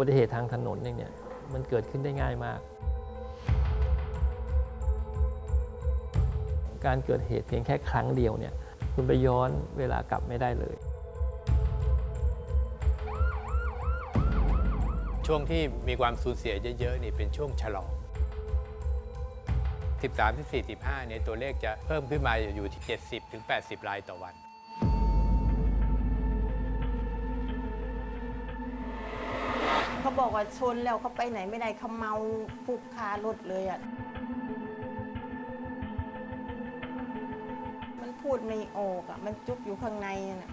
บัติเหตุทางถนนอย่เนี้ยมันเกิดขึ้นได้ง่ายมาก การเกิดเหตุเพียงแค่ครั้งเดียวเนี่ยคุณไปย้อนเวลากลับไม่ได้เลย ช่วงที่มีความสูญเสียเยอะๆนี่เป็นช่วงฉลอง 13ที่45เนี่ยตัวเลขจะเพิ่มขึ้นมาอยู่ที่ 70ถึง80 รายต่อวัน เขาบอกว่าชนแล้วเขาไปไหนไม่ได้เขาเมาฟุกคารถเลยอะ มันพูดไม่ออกอะ มันจุกอยู่ข้างในน่ะ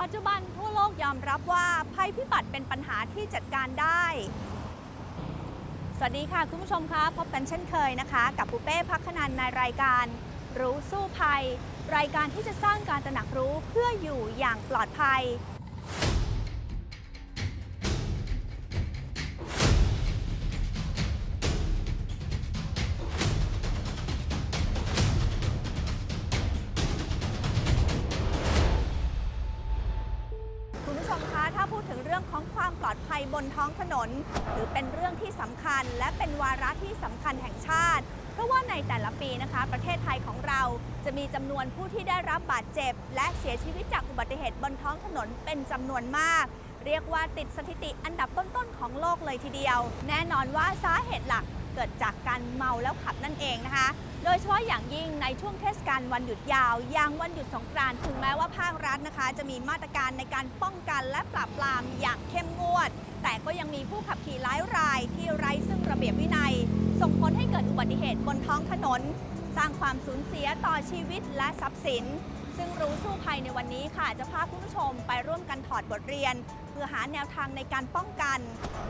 ปัจจุบันทั่วโลกยอมรับว่าภัยพิบัติเป็นปัญหาที่จัดการได้ สวัสดีค่ะคุณผู้ชมคะพบกันเช่นเคยนะคะ กับปุเป้พักขนันในรายการ รู้สู้ภัย รายการที่จะสร้างการตระหนักรู้เพื่ออยู่อย่างปลอดภัย ของเรา จะมีจำนวนผู้ที่ได้รับบาดเจ็บ และเสียชีวิตจากอุบัติเหตุบนท้องถนนเป็นจำนวนมาก เรียกว่าติดสถิติอันดับต้นๆของโลกเลยทีเดียว แน่นอนว่าสาเหตุหลักเกิดจากการเมาแล้วขับนั่นเองนะคะ โดยเฉพาะอย่างยิ่งในช่วงเทศกาลวันหยุดยาว อย่างวันหยุดสงกรานต์ถึงแม้ว่าภาครัฐนะคะ จะมีมาตรการในการป้องกันและปราบปรามอย่างเข้มงวด แต่ก็ยังมีผู้ขับขี่หลายรายที่ไร้ซึ่งระเบียบวินัย ส่งผลให้เกิดอุบัติเหตุบนท้องถนน สร้างความสูญเสียต่อชีวิตและทรัพย์สิน ซึ่งรู้สู้ภัยในวันนี้ค่ะ จะพาคุณผู้ชมไปร่วมกันถอดบทเรียน เพื่อหาแนวทางในการป้องกัน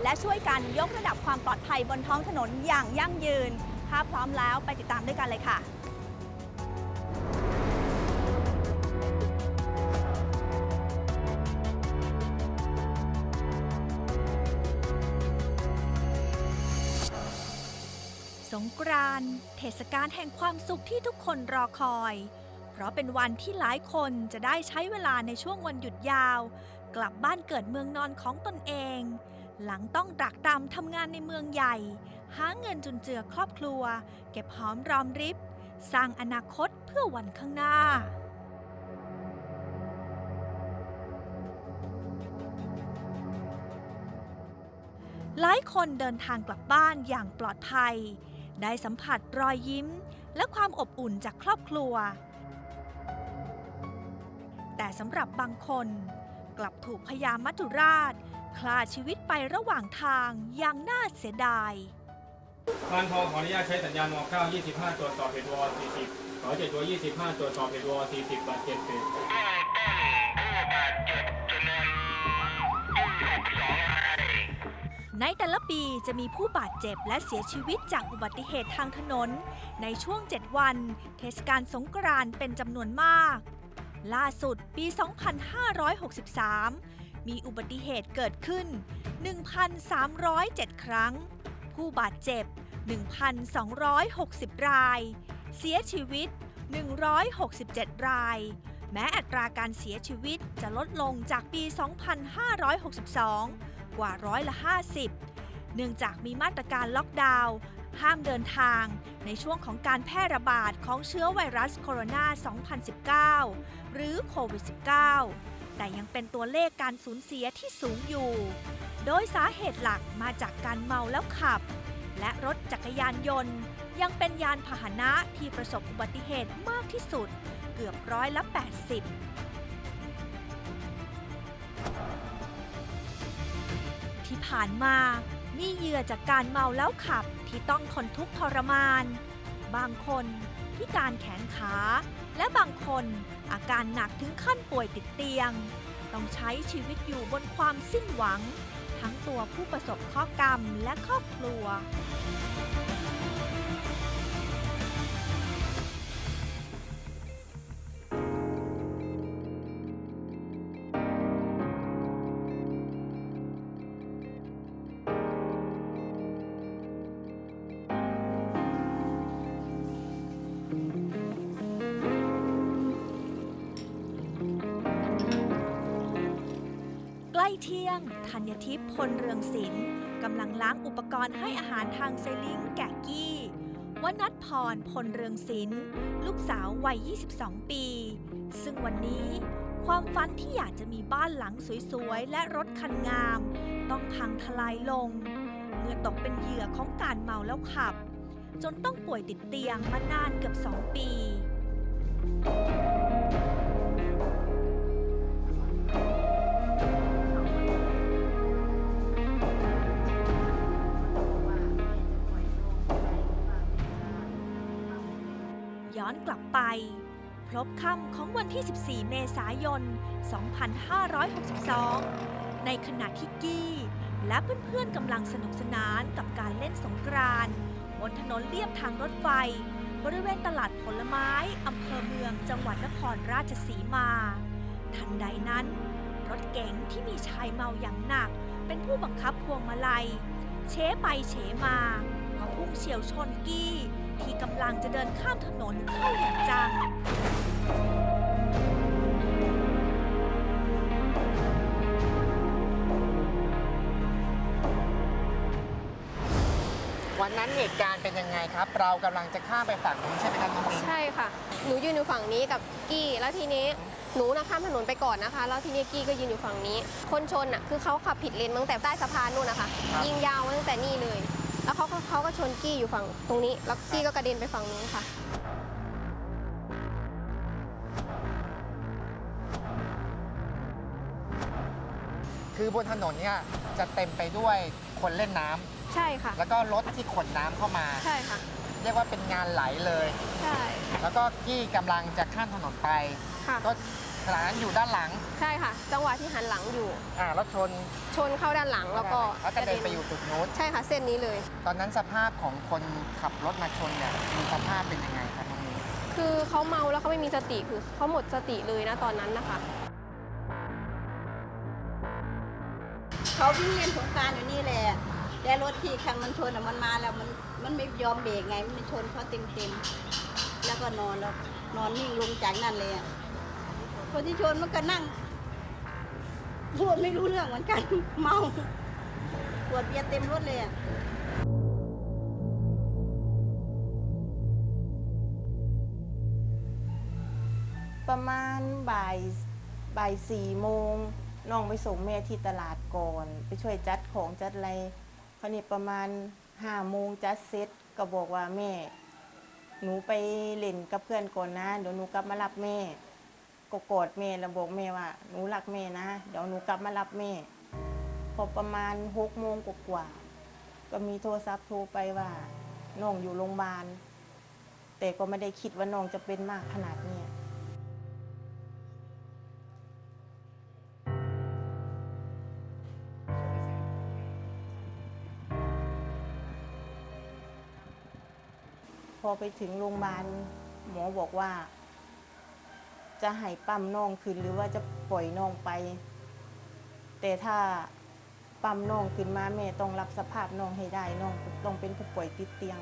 และช่วยกันยกระดับความปลอดภัยบนท้องถนนอย่างยั่งยืนถ้าพร้อมแล้วไปติดตามด้วยกันเลยค่ะ สงกรานต์เทศกาลแห่งความสุขที่ทุกคนรอคอย เพราะเป็นวันที่หลายคนจะได้ใช้เวลาในช่วงวันหยุดยาว กลับบ้านเกิดเมืองนอนของตนเอง หลังต้องตรากตรำทำงานในเมืองใหญ่ หาเงินจุนเจือครอบครัว เก็บหอมรอมริบ สร้างอนาคตเพื่อวันข้างหน้าหลายคนเดินทางกลับบ้านอย่างปลอดภัย ได้สัมผัสรอยยิ้ม และความอบอุ่นจากครอบครัว แต่สำหรับบางคน กลับถูกพญามัจจุราชคลาชีวิตไประหว่างทางอย่างน่าเสียดายพานทองขออนุญาตใช้สัญญาณม9 25 ตรวจสอบเหตุวอ40ขอเจ็ดตัว25 ตรวจสอบเหตุวอ40บาดเจ็บเศษ ในแต่ละปีจะมีผู้บาดเจ็บและเสียชีวิตจากอุบัติเหตุทางถนน ในช่วง 7 วัน เทศกาลสงกรานต์เป็นจำนวนมาก ล่าสุดปี 2563 มีอุบัติเหตุเกิดขึ้น 1,307 ครั้ง ผู้บาดเจ็บ 1,260 ราย เสียชีวิต 167 ราย แม้อัตราการเสียชีวิตจะลดลงจากปี 2562 กว่าร้อยละ 50 เนื่องจากมีมาตรการล็อกดาวน์ห้ามเดินทางในช่วงของการแพร่ระบาดของเชื้อไวรัสโคโรนา 2019 หรือโควิด -19 แต่ยังเป็นตัวเลขการสูญเสียที่สูงอยู่ โดยสาเหตุหลักมาจากการเมาแล้วขับ และรถจักรยานยนต์ ยังเป็นยานพาหนะที่ประสบอุบัติเหตุมากที่สุด เกือบร้อยละ 80 ที่ผ่านมามีเหยื่อจากการเมาแล้วขับที่ต้องทนทุกข์ทรมาน บางคนพิการแขนขา และบางคนอาการหนักถึงขั้นป่วยติดเตียง ต้องใช้ชีวิตอยู่บนความสิ้นหวัง ทั้งตัวผู้ประสบข้อกรรมและครอบครัว ศิลป์กำลังล้างอุปกรณ์ให้อาหารทางไซลิงแก่กี้วนัทพรพลเรืองศิลป์ลูกสาววัย 22 ปี ซึ่งวันนี้ความฝันที่อยากจะมีบ้านหลังสวยๆ และรถคันงาม ต้องพังทลายลง เมื่อตกเป็นเหยื่อของการเมาแล้วขับ จนต้องป่วยติดเตียงมานานเกือบ 2 ปี พลบค่ำของวันที่ 14 เมษายน 2562 ในขณะที่กี้ และเพื่อนๆกำลังสนุกสนานกับการเล่นสงกรานต์บนถนนเลียบทางรถไฟ บริเวณตลาดผลไม้อำเภอเมืองจังหวัดนครราชสีมา ทันใดนั้น รถเก๋งที่มีชายเมาอย่างหนัก เป็นผู้บังคับพวงมาลัย เชไปเฉมาก็พุ่งเฉียวชนกี้ ที่กำลังจะเดินข้ามถนนเข้าอย่างจัง วันนั้นเหตุการณ์เป็นยังไงครับ เรากำลังจะข้ามไปฝั่งนู้นใช่ไหมครับน้องมิ้งใช่ค่ะ หนูยืนอยู่ฝั่งนี้กับกี้ แล้วทีนี้หนูนะข้ามถนนไปก่อนนะคะ แล้วทีนี้กี้ก็ยืนอยู่ฝั่งนี้ คนชนอะคือเขาขับผิดเลนตั้งแต่ใต้สะพานนู่นนะคะ ยิงยาวมาตั้งแต่นี่เลย แล้วเขาก็เขาก็ชนกี้อยู่ฝั่งตรงนี้ แล้วกี้ก็กระเด็นไปฝั่งนู้นค่ะ คือบนถนนเนี่ยจะเต็มไปด้วยคนเล่นน้ำใช่ค่ะ แล้วก็รถที่ขนน้ำเข้ามา ใช่ค่ะ เรียกว่าเป็นงานไหลเลย ใช่ แล้วก็กี้กำลังจะข้ามถนนไป ค่ะ ก็ ขณะนั้นอยู่ด้านหลังใช่ค่ะ จังหวะที่หันหลังอยู่ อ่ารถชนชนเข้าด้านหลังแล้วก็แล้วกระเด็นไปอยู่จุดนู้นใช่ค่ะ เส้นนี้เลย ตอนนั้นสภาพของคนขับรถมาชนเนี่ยมีสภาพเป็นยังไงครับน้องมิ้งคือเขาเมาแล้วเขาไม่มีสติคือเขาหมดสติเลยนะตอนนั้นนะคะเขาวิ่งเล่นสงกรารอยู่นี่แหละแต่รถที่คันมันชนอะมันมาแล้วมันมันไม่ยอมเบรกไงมันชนเขาเต็มเต็มๆแล้วก็นอนแล้วนอนนิ่งลงจากนั่นเลยอะ คนที่ชนมันก็นั่งพูดไม่รู้เรื่องเหมือนกัน เมาปวดเบียร์เต็มรถเลยอะประมาณบ่ายบ่ายสี่โมงน้องไปส่งแม่ที่ตลาดก่อน ไปช่วยจัดของจัดอะไรคราวนี้ประมาณห้าโมงจัดเสร็จก็บอกว่าแม่ หนูไปเล่นกับเพื่อนก่อนนะเดี๋ยวหนูกลับมารับแม่ ก็กอดแม่แล้วบอกแม่ว่า หนูรักแม่นะ เดี๋ยวหนูกลับมารับแม่ พอประมาณหกโมงกว่าๆก็มีโทรศัพท์โทรไปว่าน้องอยู่โรงพยาบาล แต่ก็ไม่ได้คิดว่าน้องจะเป็นมากขนาดนี้พอไปถึงโรงพยาบาลหมอบอกว่า จะให้ปั๊มน้องขึ้นหรือว่าจะปล่อยน้องไป แต่ถ้าปั๊มน้องขึ้นมาแม่ต้องรับสภาพน้องให้ได้น้องต้องเป็นผู้ป่วยติดเตียง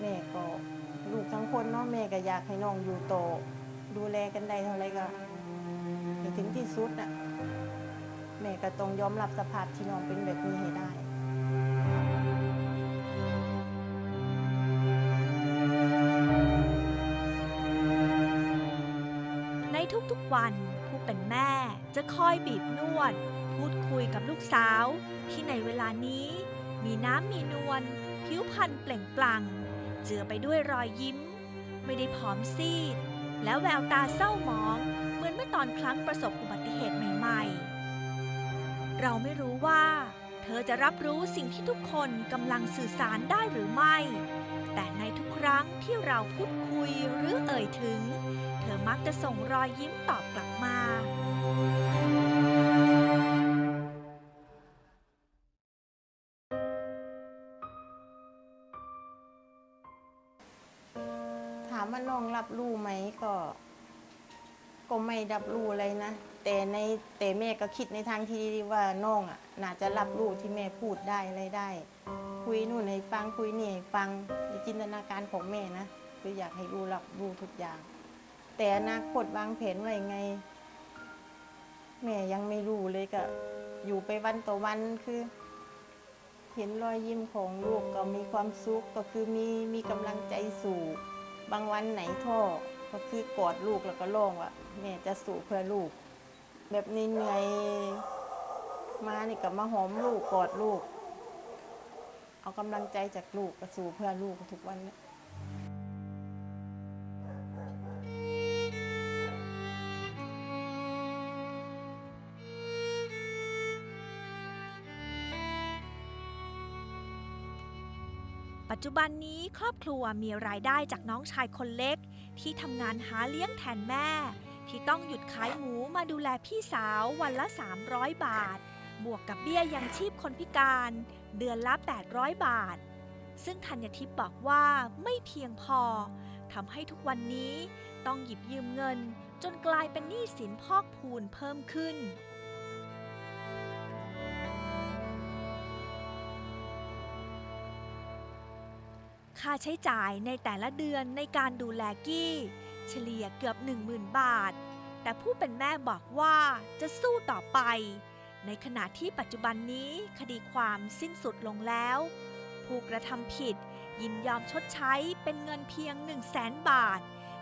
แม่ก็ลูกทั้งคนเนาะแม่ก็อยากให้น้องอยู่โต ดูแลกันได้เท่าไรก็ถึงที่สุดน่ะแม่ก็ต้องยอมรับสภาพที่น้องเป็นแบบนี้ให้ได้ วันผู้เป็นแม่จะคอยบีบนวด พูดคุยกับลูกสาว ที่ในเวลานี้ มีน้ำมีนวลผิวพรรณเปล่งปลั่ง เจือไปด้วยรอยยิ้ม ไม่ได้ผอมซีด และแววตาเศร้าหมอง เหมือนเมื่อตอนครั้งประสบอุบัติเหตุใหม่ ๆ เราไม่รู้ว่า เธอจะรับรู้สิ่งที่ทุกคนกำลังสื่อสารได้หรือไม่ แต่ในทุกครั้งที่เราพูดคุยหรือเอ่ยถึง อมักจะส่งรอยยิ้มตอบกลับมาถามว่าน้องรับรู้ไหมก็ ก็ไม่รับรู้อะไรนะ แต่ในแต่แม่ก็คิดในทางที่ว่าน้องอะ น่าจะรับรู้ที่แม่พูดได้อะไรได้ คุยนู่นให้ฟังคุยนี่ให้ฟังในจินตนาการของแม่นะคืออยากให้รู้รับรู้ทุกอย่าง แต่อนาคตวางแผนไว้ไง แม่ยังไม่รู้เลยก็ อยู่ไปวันต่อวันคือ เห็นรอยยิ้มของลูกก็มีความสุขก็คือมีมีกำลังใจสู่บางวันไหนท้อก็คือกอดลูกแล้วก็ร้องว่าแม่จะสู้เพื่อลูก แบบเหนื่อยมานี่ก็มาหอมลูกกอดลูก เอากำลังใจจากลูกก็สู้เพื่อลูกทุกวันเนี่ย ปัจจุบันนี้ครอบครัวมีรายได้จากน้องชายคนเล็ก ที่ทำงานหาเลี้ยงแทนแม่ ที่ต้องหยุดขายหมูมาดูแลพี่สาววันละ 300 บาท บวกกับเบี้ยยังชีพคนพิการ เดือนละ 800 บาท ซึ่งธัญทิพย์บอกว่าไม่เพียงพอทำให้ทุกวันนี้ต้องหยิบยืมเงิน จนกลายเป็นหนี้สินพอกพูนเพิ่มขึ้น ค่าใช้จ่ายในแต่ละเดือนในการดูแลกี้ เฉลี่ยเกือบ 10,000 บาท แต่ผู้เป็นแม่บอกว่าจะสู้ต่อไป ในขณะที่ปัจจุบันนี้คดีความสิ้นสุดลงแล้ว ผู้กระทำผิดยินยอมชดใช้เป็นเงินเพียง 1 0 0 0 0แสนบาท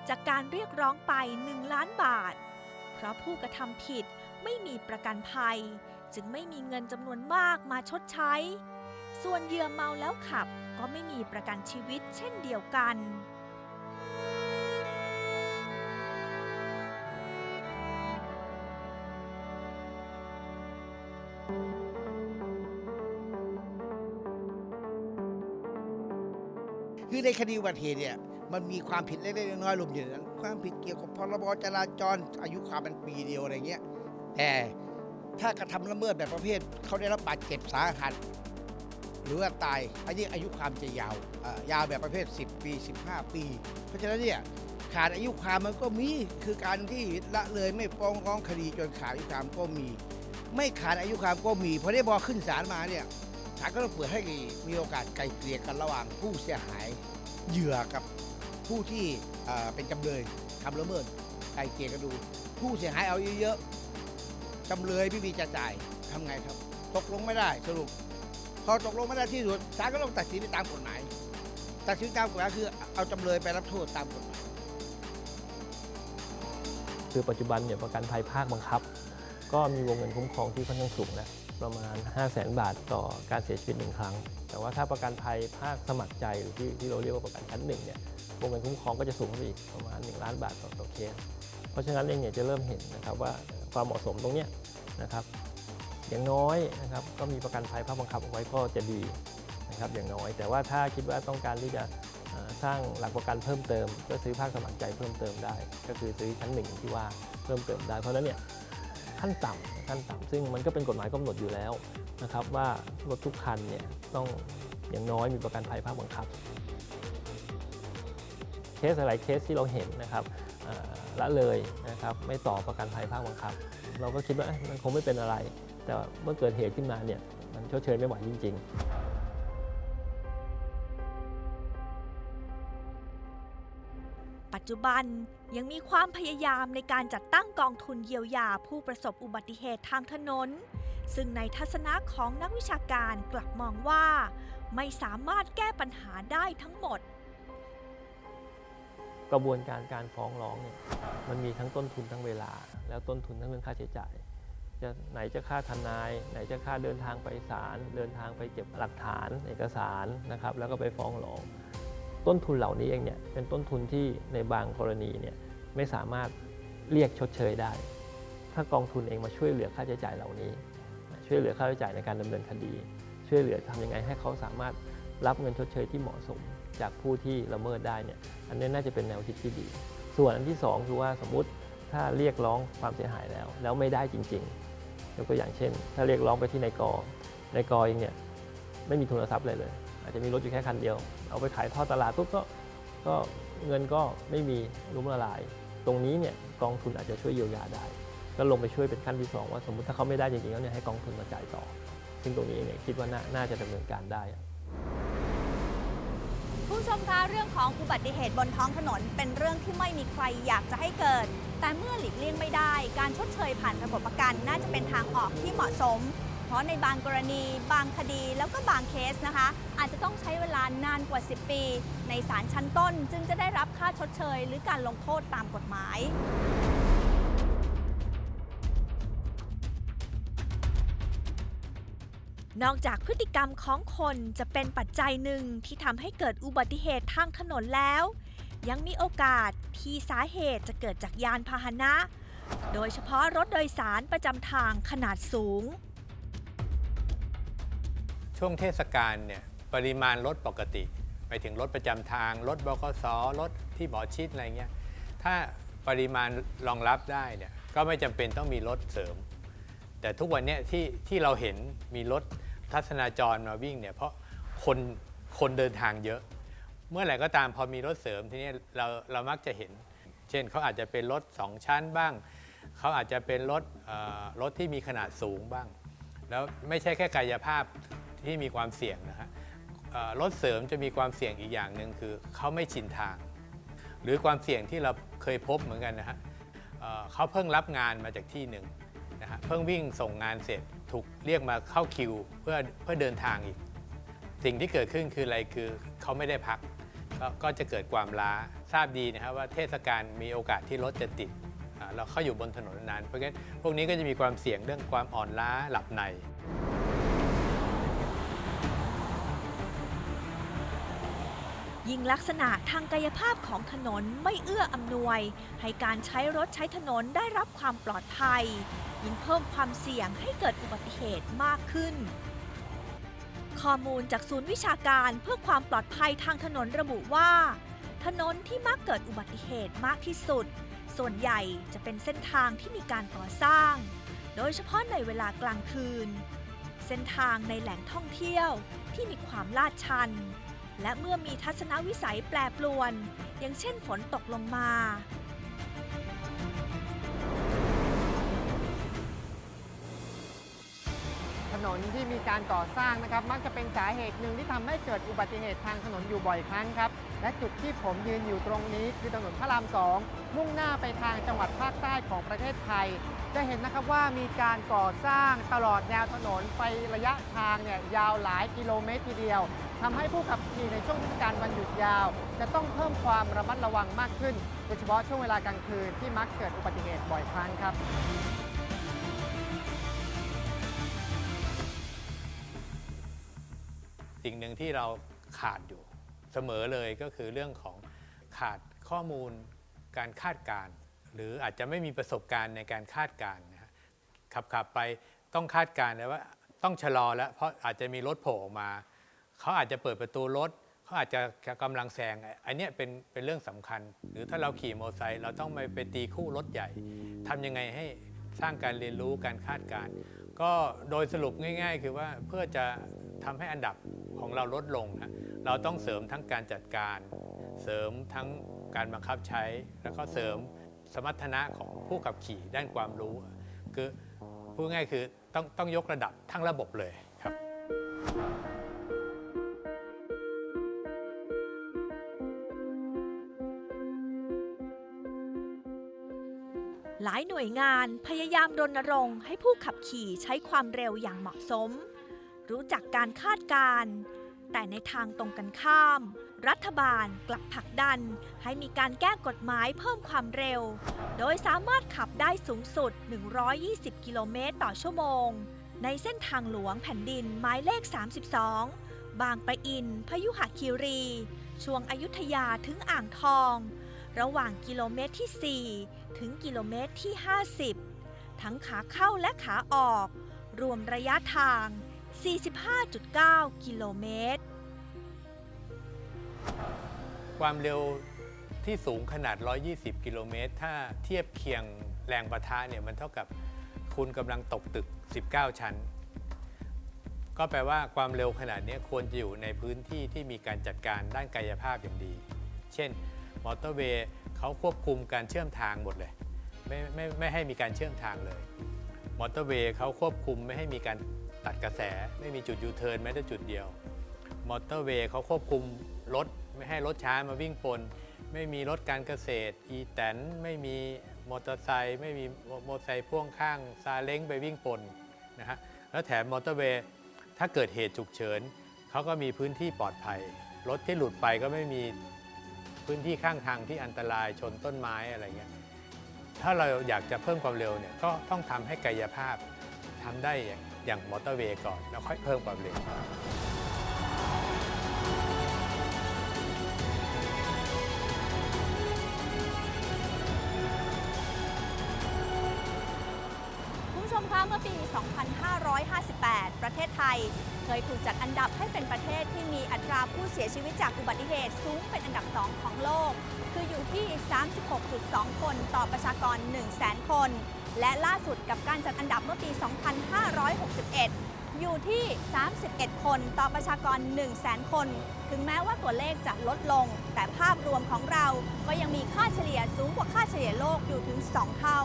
จากการเรียกร้องไป 1 ล้านบาท เพราะผู้กระทำผิดไม่มีประกันภัย จึงไม่มีเงินจำนวนมากมาชดใช้ ส่วนเหยื่อเมาแล้วขับก็ไม่มีประกันชีวิตเช่นเดียวกันคือในคดีอุบัติเหตุเนี่ยมันมีความผิดเล็กๆน้อยๆรวมอยู่ในนั้น ความผิดเกี่ยวกับพรบจราจรอายุความเป็นปีเดียวอะไรเงี้ยแต่ถ้ากระทำละเมิดแบบประเภทเขาได้รับบาดเจ็บสาหัส หรือว่าตายอันนี้อายุความจะยาวยาวแบบประเภท 10 ปี 15 ปี เพราะฉะนั้นเนี่ยขาดอายุความมันก็มีคือการที่ละเลยไม่ฟ้องร้องคดีจนขาดอายุความก็มี ไม่ขาดอายุความก็มีเพราะได้บอขึ้นศาลมาเนี่ยศาลก็ต้องเปิดให้มีโอกาสไกลเกลี่ยกันระหว่างผู้เสียหายเหยื่อกับผู้ที่เอ่อเป็นจำเลยทำละเมิดไกลเกลี่ยกันดู ผู้เสียหายเอาเยอะๆจำเลยไม่มีจะจ่ายทำไงครับ ตกลงไม่ได้สรุป พอตกลงไม่ได้ที่สุดศาลก็ต้องตัดสินไปตามกฎหมาย ตัดสินตามกฎหมายคือเอาจำเลยไปรับโทษตามกฎหมาย คือปัจจุบันเนี่ยประกันภัยภาคบังคับ ก็มีวงเงินคุ้มครองที่ค่อนข้างสูงนะประมาณ 5 0 0แสนบาทต่อการเสียชีวิตหนึ่งครั้ง แต่ว่าถ้าประกันภัยภาคสมัครใจหรือที่ที่เราเรียกว่าประกันชั้นหนึ่งเนี่ยวงเงินคุ้มครองก็จะสูงขึ้นอีกประมาณ 1 ล้านบาทต่อต่อเคส เพราะฉะนั้นเองเนี่ยจะเริ่มเห็นนะครับว่าความเหมาะสมตรงเนี้ยนะครับ อย่างน้อยนะครับก็มีประกันภัยภาคบังคับเอาไว้ก็จะดีนะครับอย่างน้อย แต่ว่าถ้าคิดว่าต้องการที่จะสร้างหลักประกันเพิ่มเติม ก็ซื้อภาคสมัครใจเพิ่มเติมได้ ก็คือซื้อชั้นหนึ่งที่ว่าเพิ่มเติมได้ เพราะนั้นเนี่ยขั้นต่ำขั้นต่ำซึ่งมันก็เป็นกฎหมายกำหนดอยู่แล้วนะครับว่ารถทุกคันเนี่ยต้องอย่างน้อยมีประกันภัยภาคบังคับ เคสหลายเคสที่เราเห็นนะครับละเลยนะครับไม่ต่อประกันภัยภาคบังคับ เราก็คิดว่ามันคงไม่เป็นอะไร แต่ว่าเมื่อเกิดเหตุขึ้นมาเนี่ยมันชดเชยไม่ไหวจริงๆปัจจุบันยังมีความพยายามในการจัดตั้งกองทุนเยียวยาผู้ประสบอุบัติเหตุทางถนน ซึ่งในทัศนะของนักวิชาการกลับมองว่า ไม่สามารถแก้ปัญหาได้ทั้งหมด กระบวนการการฟ้องร้องเนี่ยมันมีทั้งต้นทุนทั้งเวลา แล้วต้นทุนทั้งเรื่องค่าใช้จ่าย จะไหนจะค่าทนาย ไหนจะค่าเดินทางไปศาลเดินทางไปเก็บหลักฐานเอกสารนะครับ แล้วก็ไปฟ้องร้อง ต้นทุนเหล่านี้เองเนี่ยเป็นต้นทุนที่ในบางกรณีเนี่ยไม่สามารถเรียกชดเชยได้ ถ้ากองทุนเองมาช่วยเหลือค่าใช้จ่ายเหล่านี้ ช่วยเหลือค่าใช้จ่ายในการดำเนินคดี ช่วยเหลือทำยังไงให้เขาสามารถรับเงินชดเชยที่เหมาะสม จากผู้ที่ละเมิดได้เนี่ยอันนี้น่าจะเป็นแนวคิดที่ดี ส่วนอันที่สองคือว่าสมมุติถ้าเรียกร้องความเสียหายแล้ว แล้วไม่ได้จริง ๆ ยกตัวอย่างเช่น ถ้าเรียกร้องไปที่นายกนายกเองเนี่ยไม่มีทุนทรัพย์เลยเลย อาจจะมีรถอยู่แค่คันเดียว เอาไปขายทอดตลาดปุ๊บก็ก็เงินก็ไม่มีล้มละลาย ตรงนี้เนี่ยกองทุนอาจจะช่วยเยียวยาได้ ก็ลงไปช่วยเป็นขั้นที่สองว่าสมมติถ้าเขาไม่ได้จริงๆแล้วเนี่ยให้กองทุนมาจ่ายต่อ ซึ่งตรงนี้เนี่ยคิดว่าน่าน่าจะดำเนินการได้ผู้ชมคะเรื่องของอุบัติเหตุบนท้องถนนเป็นเรื่องที่ไม่มีใครอยากจะให้เกิด แต่เมื่อหลีกเลี่ยงไม่ได้ การชดเชยผ่านระบบประกันน่าจะเป็นทางออกที่เหมาะสม เพราะในบางกรณี บางคดีแล้วก็บางเคสนะคะ อาจจะต้องใช้เวลานานกว่า 10 ปี ในศาลชั้นต้นจึงจะได้รับค่าชดเชย หรือการลงโทษตามกฎหมายนอกจากพฤติกรรมของคนจะเป็นปัจจัยหนึ่งที่ทำให้เกิดอุบัติเหตุทางถนนแล้ว ยังมีโอกาสที่สาเหตุจะเกิดจากยานพาหนะ โดยเฉพาะรถโดยสารประจำทางขนาดสูง ช่วงเทศกาลเนี่ยปริมาณรถปกติไปถึงรถประจำทาง รถบกสรถที่หมอชิดอะไรเงี้ยถ้าปริมาณรองรับได้เนี่ยก็ไม่จำเป็นต้องมีรถเสริม แต่ทุกวันนี้ที่ที่เราเห็นมีรถทัศนาจรมาวิ่งเนี่ยเพราะคนคนเดินทางเยอะ เมื่อไหร่ก็ตามพอมีรถเสริมทีนี้เราเรามักจะเห็น เช่นเขาอาจจะเป็นรถสองชั้นบ้าง เขาอาจจะเป็นรถรถที่มีขนาดสูงบ้าง แล้วไม่ใช่แค่กายภาพที่มีความเสี่ยงนะฮะรถเสริมจะมีความเสี่ยงอีกอย่างหนึ่งคือเขาไม่ชินทาง หรือความเสี่ยงที่เราเคยพบเหมือนกันนะฮะเขาเพิ่งรับงานมาจากที่หนึ่งนะฮะเพิ่งวิ่งส่งงานเสร็จถูกเรียกมาเข้าคิว เพื่อเพื่อเดินทางอีก สิ่งที่เกิดขึ้นคืออะไรคือ เขาไม่ได้พักกก็จะเกิดความล้าทราบดีนะครับว่าเทศกาลมีโอกาสที่รถจะติดเราเข้าอยู่บนถนนนาน เพราะงั้นพวกนี้ก็จะมีความเสี่ยงเรื่องความอ่อนล้าหลับในยิ่งลักษณะทางกายภาพของถนนไม่เอื้ออำนวย ให้การใช้รถใช้ถนนได้รับความปลอดภัย ยิ่งเพิ่มความเสี่ยงให้เกิดอุบัติเหตุมากขึ้น ข้อมูลจากศูนย์วิชาการเพื่อความปลอดภัยทางถนนระบุว่า ถนนที่มักเกิดอุบัติเหตุมากที่สุด ส่วนใหญ่จะเป็นเส้นทางที่มีการก่อสร้าง โดยเฉพาะในเวลากลางคืน เส้นทางในแหล่งท่องเที่ยวที่มีความลาดชัน และเมื่อมีทัศนวิสัยแปรปรวน อย่างเช่นฝนตกลงมา ถนนที่มีการก่อสร้างนะครับ มักจะเป็นสาเหตุหนึ่งที่ทำให้เกิดอุบัติเหตุทางถนนอยู่บ่อยครั้งครับ และจุดที่ผมยืนอยู่ตรงนี้คือถนนพระรามสองมุ่งหน้าไปทางจังหวัดภาคใต้ของประเทศไทย จะเห็นนะครับว่ามีการก่อสร้างตลอดแนวถนนไประยะทางเนี่ยยาวหลายกิโลเมตรทีเดียวทำให้ผู้ขับขี่ในช่วงเทศกาลวันหยุดยาว จะต้องเพิ่มความระมัดระวังมากขึ้น โดยเฉพาะช่วงเวลากลางคืนที่มักเกิดอุบัติเหตุบ่อยครั้งครับ สิ่งหนึ่งที่เราขาดอยู่เสมอเลยก็คือเรื่องของขาดข้อมูลการคาดการณ์หรืออาจจะไม่มีประสบการณ์ในการคาดการณ์นะฮะขับขับไปต้องคาดการณ์แล้วว่าต้องชะลอแล้วเพราะอาจจะมีรถโผล่ออกมา เขาอาจจะเปิดประตูรถเขาอาจจะกำลังแซงอันนี้เป็นเป็นเรื่องสำคัญ หรือถ้าเราขี่มอเตอร์ไซค์เราต้องไปไปตีคู่รถใหญ่ทำยังไงให้สร้างการเรียนรู้การคาดการณ์ก็โดยสรุปง่าย ๆ คือว่าเพื่อจะทำให้อันดับ ของเราลดลงนะเราต้องเสริมทั้งการจัดการ เสริมทั้งการบังคับใช้ แล้วก็เสริมสมรรถนะของผู้ขับขี่ด้านความรู้ คือพูดง่ายคือต้องต้องยกระดับทั้งระบบเลยครับ หลายหน่วยงานพยายามรณรงค์ให้ผู้ขับขี่ใช้ความเร็วอย่างเหมาะสม รู้จักการคาดการณ์ แต่ในทางตรงกันข้าม รัฐบาลกลับผลักดัน ให้มีการแก้กฎหมายเพิ่มความเร็ว โดยสามารถขับได้สูงสุด 120 กิโลเมตรต่อชั่วโมง ในเส้นทางหลวงแผ่นดินหมายเลข 32 บางปะอิน พยุหคีรี ช่วงอายุทยาถึงอ่างทอง ระหว่างกิโลเมตรที่ 4 ถึงกิโลเมตรที่ 50 ทั้งขาเข้าและขาออก รวมระยะทาง 45.9 กิโลเมตร ความเร็วที่สูงขนาด 120 กิโลเมตร ถ้าเทียบเคียงแรงประทะเนี่ยมันเท่ากับคุณกำลังตกตึก 19 ชั้น ก็แปลว่าความเร็วขนาดนี้ควรจะอยู่ในพื้นที่ที่มีการจัดการด้านกายภาพอย่างดี เช่น มอเตอร์เวย์เขาควบคุมการเชื่อมทางหมดเลย ไม่ไม่ไม่ให้มีการเชื่อมทางเลย มอเตอร์เวย์เขาควบคุมไม่ให้มีการ ตัดกระแสไม่มีจุดยูเทิร์นแม้แต่จุดเดียว มอเตอร์เวย์เขาควบคุมรถไม่ให้รถช้ามาวิ่งปน ไม่มีรถการเกษตร อีแตนไม่มีมอเตอร์ไซค์ไม่มีมอเตอร์ไซค์พ่วงข้างซาเล้งไปวิ่งปนนะฮะแล้วแถมมอเตอร์เวย์ถ้าเกิดเหตุฉุกเฉินเขาก็มีพื้นที่ปลอดภัย รถที่หลุดไปก็ไม่มีพื้นที่ข้างทางที่อันตรายชนต้นไม้อะไรเงี้ยถ้าเราอยากจะเพิ่มความเร็วเนี่ยก็ต้องทำให้กายภาพ ทำได้อย่างมอเตอร์เวย์ก่อน แล้วค่อยเพิ่มความเร็วคุณผู้ชมคะเมื่อปี 2558 ประเทศไทย เคยถูกจัดอันดับให้เป็นประเทศที่มีอัตราผู้เสียชีวิตจากอุบัติเหตุสูงเป็นอันดับ 2 ของโลก คืออยู่ที่ 36.2 คนต่อประชากร 100,000 คน และล่าสุดกับการจัดอันดับเมื่อปี 2561 อยู่ที่ 31 คนต่อประชากร 100,000 คน ถึงแม้ว่าตัวเลขจะลดลง แต่ภาพรวมของเราก็ยังมีค่าเฉลี่ยสูงกว่าค่าเฉลี่ยโลกอยู่ถึง 2 เท่า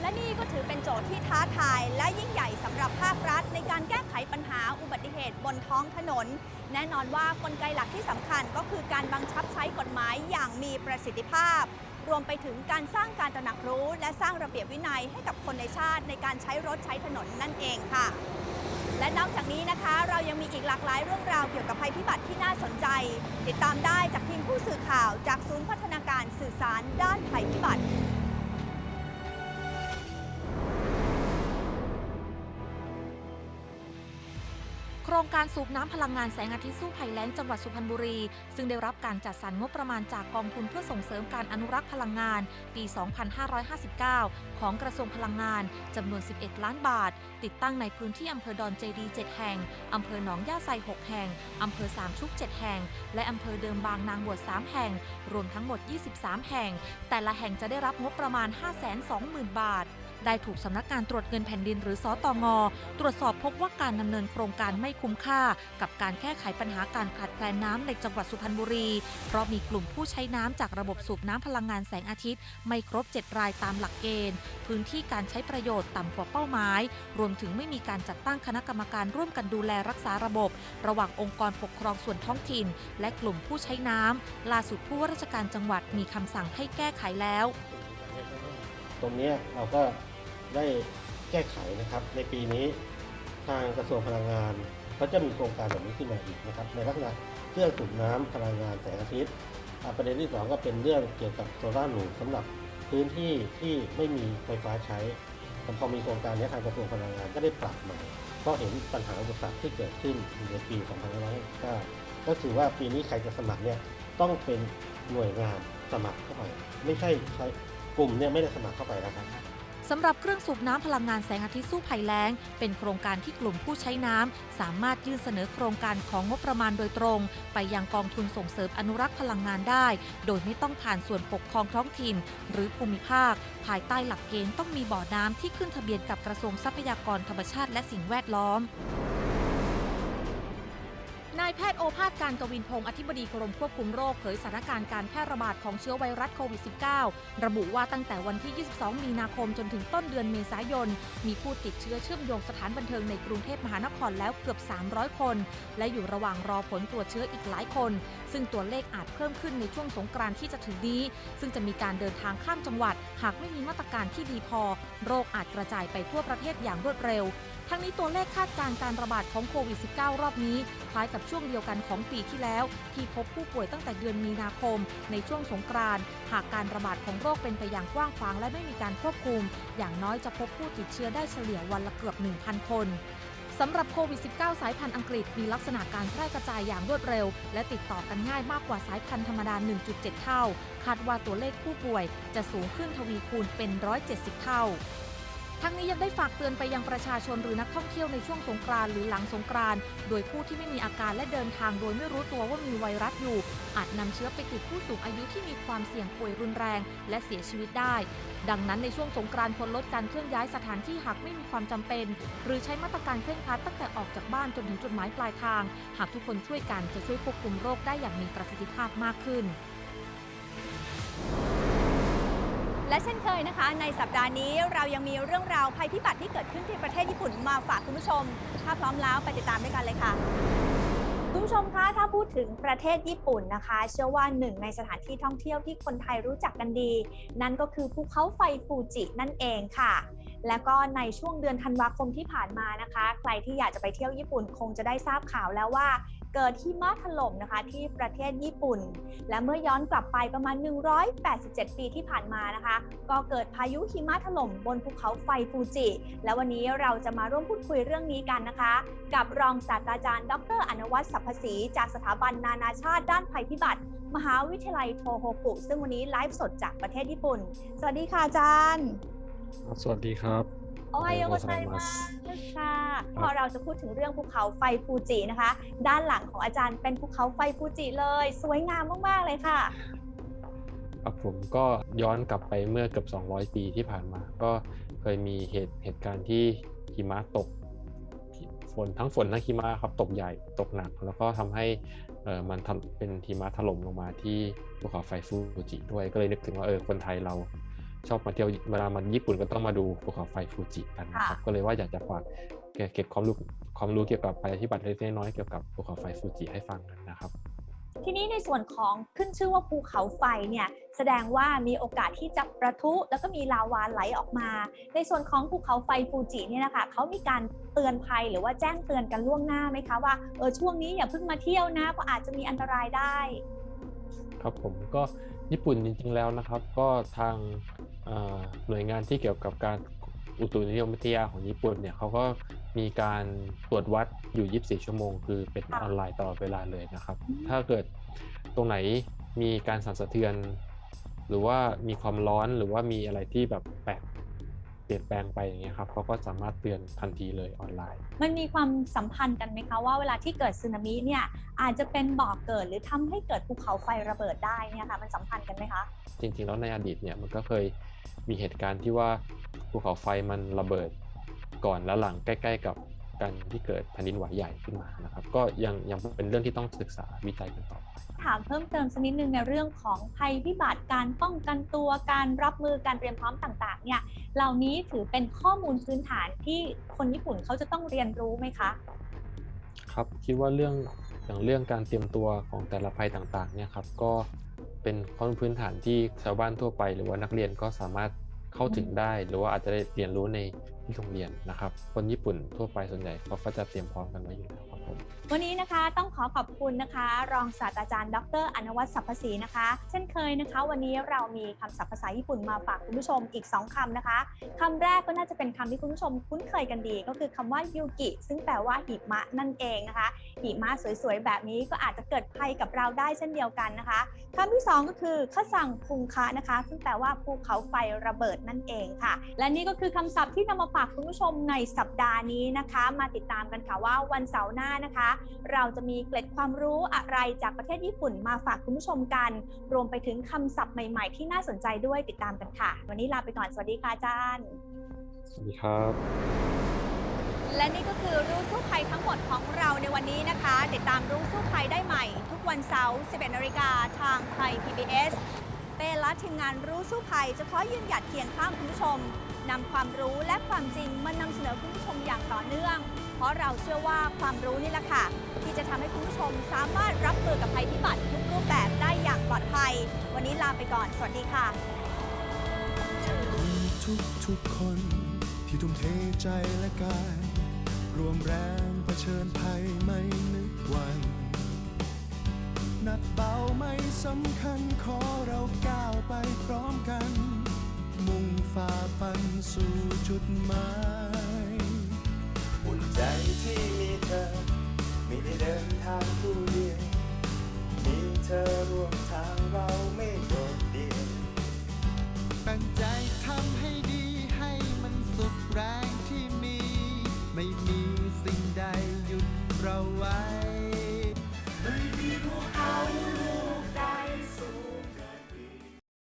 และนี่ก็ถือเป็นโจทย์ที่ท้าทายและยิ่งใหญ่สำหรับภาครัฐ ในการแก้ไขปัญหาอุบัติเหตุบนท้องถนน แน่นอนว่ากลไกหลักที่สำคัญก็คือการบังคับใช้กฎหมายอย่างมีประสิทธิภาพ รวมไปถึงการสร้างการตระหนักรู้ และสร้างระเบียบวินัยให้กับคนในชาติในการใช้รถใช้ถนนนั่นเองค่ะ และนอกจากนี้นะคะ เรายังมีอีกหลากหลายเรื่องราวเกี่ยวกับภัยพิบัติที่น่าสนใจ ติดตามได้จากทีมผู้สื่อข่าวจากศูนย์พัฒนาการสื่อสารด้านภัยพิบัติ ครงการสูบน้ำพลังงานแสงอาทิตย์สู้ภัยแล้งจังหวัดสุพรรณบุรี ซึ่งได้รับการจัดสรรงบประมาณจากกองทุนเพื่อส่งเสริมการอนุรักษ์พลังงาน ปี 2559 ของกระทรวงพลังงานจำนวน 11 ล้านบาท ติดตั้งในพื้นที่อำเภอดอนเจดี 7 แห่งอำเภอหนองย่าไซ 6 แห่งอำเภอสามชุก 7 แห่ง และอำเภอเดิมบางนางบวช 3 แห่ง รวมทั้งหมด 23 แห่ง แต่ละแห่งจะได้รับงบประมาณ 520,000 บาท ได้ถูกสำนักงานตรวจเงินแผ่นดินหรือสอตองตรวจสอบพบว่าการดำเนินโครงการไม่คุ้มค่า กับการแก้ไขปัญหาการขาดแคลนน้ำในจังหวัดสุพรรณบุรี เพราะมีกลุ่มผู้ใช้น้ำจากระบบสูบน้ำพลังงานแสงอาทิตย์ ไม่ครบ 7 รายตามหลักเกณฑ์ พื้นที่การใช้ประโยชน์ต่ำกว่าเป้าหมาย รวมถึงไม่มีการจัดตั้งคณะกรรมการร่วมกันดูแลรักษาระบบ ระหว่างองค์กรปกครองส่วนท้องถิ่น และกลุ่มผู้ใช้น้ำล่าสุดผู้ว่าราชการจังหวัดมีคำสั่งให้แก้ไขแล้ว ตรงเนี้ยเราก็ ได้แก้ไขนะครับ ในปีนี้ทางกระทรวงพลังงานเขาจะมีโครงการแบบนี้ขึ้นมาอีกนะครับ ในลักษณะเครื่องสูบน้ำพลังงานแสงอาทิตย์ประเด็นที่สองก็เป็นเรื่องเกี่ยวกับโซลาร์หนูสำหรับพื้นที่ที่ไม่มีไฟฟ้าใช้แต่พอมีโครงการนี้ทางกระทรวงพลังงานก็ได้ปรับใหม่เพราะเห็นปัญหาอุปสรรคที่เกิดขึ้นในปี 2559ก็คือว่าปีนี้ใครจะสมัครเนี่ยต้องเป็นหน่วยงานสมัครเข้าไป ไม่ใช่ใช้กลุ่มเนี่ยไม่ได้สมัครเข้าไปนะครับ สำหรับเครื่องสูบน้ำพลังงานแสงอาทิตย์สู้ภัยแล้ง เป็นโครงการที่กลุ่มผู้ใช้น้ำ สามารถยื่นเสนอโครงการของงบประมาณโดยตรง ไปยังกองทุนส่งเสริมอนุรักษ์พลังงานได้ โดยไม่ต้องผ่านส่วนปกครองท้องถิ่น หรือภูมิภาค ภายใต้หลักเกณฑ์ต้องมีบ่อน้ำที่ขึ้นทะเบียนกับกระทรวงทรัพยากรธรรมชาติและสิ่งแวดล้อม นายแพทย์โอภาสการกวินพงศ์อธิบดีกรมควบคุมโรคเผยสถานการณ์การแพร่ระบาดของเชื้อไวรัสโควิด -19 ระบุว่าตั้งแต่วันที่ 22 มีนาคมจนถึงต้นเดือนเมษายน มีผู้ติดเชื้อเชื่อมโยงสถานบันเทิงในกรุงเทพมหานครแล้วเกือบ 300 คน และอยู่ระหว่างรอผลตรวจเชื้ออีกหลายคน ซึ่งตัวเลขอาจเพิ่มขึ้นในช่วงสงกรานต์ที่จะถึงนี้ ซึ่งจะมีการเดินทางข้ามจังหวัด หากไม่มีมาตรการที่ดีพอ โรคอาจกระจายไปทั่วประเทศอย่างรวดเร็ว ทั้งนี้ตัวเลขคาดการณ์การระบาดของโควิด -19 รอบนี้ คล้ายกับช่วงเดียวกันของปีที่แล้ว ที่พบผู้ป่วยตั้งแต่เดือนมีนาคม ในช่วงสงกรานต์หากการระบาดของโรคเป็นไปอย่างกว้างขวางและไม่มีการควบคุม อย่างน้อยจะพบผู้ติดเชื้อได้เฉลี่ยวันละเกือบ 1,000 คนสำหรับโควิด -19 สายพันธุ์อังกฤษมีลักษณะการแพร่กระจายอย่างรวดเร็ว และติดต่อกันง่ายมากกว่าสายพันธุ์ธรรมดา 1.7 เท่า คาดว่าตัวเลขผู้ป่วยจะสูงขึ้นทวีคูณเป็น 170 เท่า ทั้งนี้ยังได้ฝากเตือนไปยังประชาชนหรือนักท่องเที่ยวในช่วงสงกรานต์หรือหลังสงกรานต์โดยผู้ที่ไม่มีอาการและเดินทางโดยไม่รู้ตัวว่ามีไวรัสอยู่ อาจนำเชื้อไปติดผู้สูงอายุที่มีความเสี่ยงป่วยรุนแรง และเสียชีวิตได้ ดังนั้นในช่วงสงกรานต์ควรลดการเคลื่อนย้ายสถานที่หากไม่มีความจำเป็น หรือใช้มาตรการเคร่งครัดตั้งแต่ออกจากบ้านจนถึงจุดหมายปลายทาง หากทุกคนช่วยกันจะช่วยควบคุมโรคได้อย่างมีประสิทธิภาพมากขึ้น และเช่นเคยนะคะ ในสัปดาห์นี้เรายังมีเรื่องราวภัยพิบัติที่เกิดขึ้นที่ประเทศญี่ปุ่นมาฝากคุณผู้ชม ถ้าพร้อมแล้วไปติดตามด้วยกันเลยค่ะ คุณผู้ชมคะถ้าพูดถึงประเทศญี่ปุ่นนะคะ เชื่อว่าหนึ่งในสถานที่ท่องเที่ยวที่คนไทยรู้จักกันดี นั่นก็คือภูเขาไฟฟูจินั่นเองค่ะและก็ในช่วงเดือนธันวาคมที่ผ่านมานะคะ ใครที่อยากจะไปเที่ยวญี่ปุ่นคงจะได้ทราบข่าวแล้วว่า เกิดหิมะถล่มนะคะที่ประเทศญี่ปุ่น และเมื่อย้อนกลับไปประมาณ 187 ปีที่ผ่านมานะคะ ก็เกิดพายุหิมะถล่มบนภูเขาไฟฟูจิ และวันนี้เราจะมาร่วมพูดคุยเรื่องนี้กันนะคะ กับรองศาสตราจารย์ ดรอนวัตสัพพศรีจากสถาบันนานาชาติด้านภัยพิบัติ มหาวิทยาลัยโทโฮกุ ซึ่งวันนี้ไลฟ์สดจากประเทศญี่ปุ่น สวัสดีค่ะอาจารย์ สวัสดีครับ โอ้ยโยโกไซมาสค่ะพอเราจะพูดถึงเรื่องภูเขาไฟฟูจินะคะ ด้านหลังของอาจารย์เป็นภูเขาไฟฟูจิเลย สวยงามมากๆเลยค่ะครับผมก็ย้อนกลับไปเมื่อเกือบ 200 ปีที่ผ่านมา ก็เคยมีเหตุเหตุการณ์ที่หิมะตกฝนทั้งฝนทั้งหิมะครับตกใหญ่ตกหนัก แล้วก็ทำให้เออมันทำเป็นหิมะถล่มลงมาที่ภูเขาไฟฟูจิด้วยก็เลยนึกถึงว่าเออคนไทยเรา ชอบมาเที่ยวเวลามาญี่ปุ่นก็ต้องมาดูภูเขาไฟฟูจิกันนะครับค่ะก็เลยว่าอยากจะฝากเก็บความรู้ความรู้เกี่ยวกับภัยพิบัติเล็กๆน้อยๆเกี่ยวกับภูเขาไฟฟูจิให้ฟังกันนะครับ ทีนี้ในส่วนของขึ้นชื่อว่าภูเขาไฟเนี่ยแสดงว่ามีโอกาสที่จะประทุแล้วก็มีลาวาไหลออกมา ในส่วนของภูเขาไฟฟูจิเนี่ยนะคะเขามีการเตือนภัยหรือว่าแจ้งเตือนกันล่วงหน้าไหมคะว่าเออช่วงนี้อย่าเพิ่งมาเที่ยวนะเพราะอาจจะมีอันตรายได้ ครับผมก็ญี่ปุ่นจริงๆแล้วนะครับ ก็ทางเอ่อ หน่วยงานที่เกี่ยวกับการอุตุนิยมวิทยาของญี่ปุ่นเนี่ยเขาก็มีการตรวจวัดอยู่ 24 ชั่วโมง คือเป็นค่ะออนไลน์ตลอดเวลาเลยนะครับอืมถ้าเกิดตรงไหนมีการสั่นสะเทือน หรือว่ามีความร้อนหรือว่ามีอะไรที่แบบแปลก เปลี่ยนแปลงไปอย่างเงี้ยครับเขาก็สามารถเตือนทันทีเลยออนไลน์ มันมีความสัมพันธ์กันไหมคะว่าเวลาที่เกิดสึนามิเนี่ยอาจจะเป็นบ่อกเกิดหรือทำให้เกิดภูเขาไฟระเบิดได้เนี่ยค่ะมันสัมพันธ์กันไหมคะจริงๆแล้วในอดีตเนี่ยมันก็เคยมีเหตุการณ์ที่ว่าภูเขาไฟมันระเบิดก่อนและหลังใกล้ ๆ กับ การที่เกิดแผ่นดินไหวใหญ่ขึ้นมานะครับ ก็ยังยังเป็นเรื่องที่ต้องศึกษาวิจัยกันต่อไปถามเพิ่มเติมสักนิดนึงในเรื่องของภัยพิบัติการป้องกันตัวการรับมือการเตรียมพร้อมต่างๆ เนี่ยเหล่านี้ถือเป็นข้อมูลพื้นฐานที่คนญี่ปุ่นเขาจะต้องเรียนรู้ไหมคะครับคิดว่าเรื่องอย่างเรื่องการเตรียมตัวของแต่ละภัยต่างๆเนี่ยครับก็เป็นข้อมูลพื้นฐานที่ชาวบ้านทั่วไป หรือว่านักเรียนก็สามารถ เข้าถึงได้หรือว่าอาจจะได้เรียนรู้ในที่โรงเรียนนะครับ คนญี่ปุ่นทั่วไปส่วนใหญ่เขาก็จะเตรียมพร้อมกันไว้อยู่แล้ว ผมวันนี้นะคะต้องขอขอบคุณนะคะ รองศาสตราจารย์ ดรอนวัตสัพพศรีนะคะ เช่นเคยนะคะ วันนี้เรามีคำศัพท์ภาษาญี่ปุ่นมาฝากคุณผู้ชมอีก 2คำนะคะคำแรกก็น่าจะเป็นคำที่คุณผู้ชมคุ้นเคยกันดี ก็คือคำว่ายูกิซึ่งแปลว่าหิมะนั่นเองนะคะหิมะสวยๆ แบบนี้ก็อาจจะเกิดภัยกับเราได้เช่นเดียวกันนะคะคำที่สองก็คือขสั่งคุงคะนะคะ ซึ่งแปลว่าภูเขาไฟระเบิดนั่นเองค่ะ และนี่ก็คือคำศัพท์ที่นำมาฝากคุณผู้ชมในสัปดาห์นี้นะคะ มาติดตามกันค่ะว่าวันเสาร์หน้านะคะ เราจะมีเกล็ดความรู้อะไรจากประเทศญี่ปุ่นมาฝากคุณผู้ชมกัน รวมไปถึงคำศัพท์ใหม่ ๆ ที่น่าสนใจด้วยติดตามกันค่ะ วันนี้ลาไปก่อนสวัสดีค่ะอาจารย์ สวัสดีครับ และนี่ก็คือรู้สู้ภัยทั้งหมดของเราในวันนี้นะคะ ติดตามรู้สู้ภัยได้ใหม่ ทุกวันเสาร์11นาฬิกาทางไทย PBS เป้และทีมงานรู้สู้ภัยจะขอยืนหยัดเคียงข้างคุณผู้ชมนำความรู้และความจริงมานำเสนอคุณผู้ชมอย่างต่อเนื่อง เพราะเราเชื่อว่าความรู้นี่แหละค่ะ ที่จะทำให้คุณผู้ชมสามารถรับมือกับภัยพิบัติทุกรูปแบบได้อย่างปลอดภัย วันนี้ลาไปก่อน สวัสดีค่ะทุกทุกคนที่ทุ่มเทใจและกาย รวมแรงเผชิญภัยไม่นึกวัน หนักเบาไม่สำคัญขอเราก้าวไปพร้อมกัน มุ่งฝ่าฟันสู่จุดหมาย ใจที่มีเธอ ไม่ได้เดินทางผู้เดียว มีเธอร่วมทางเราไม่โดดเดี่ยวตั้งใจทำให้ดีให้มันสุดแรงที่มี ไม่มีสิ่งใดหยุดเราไว้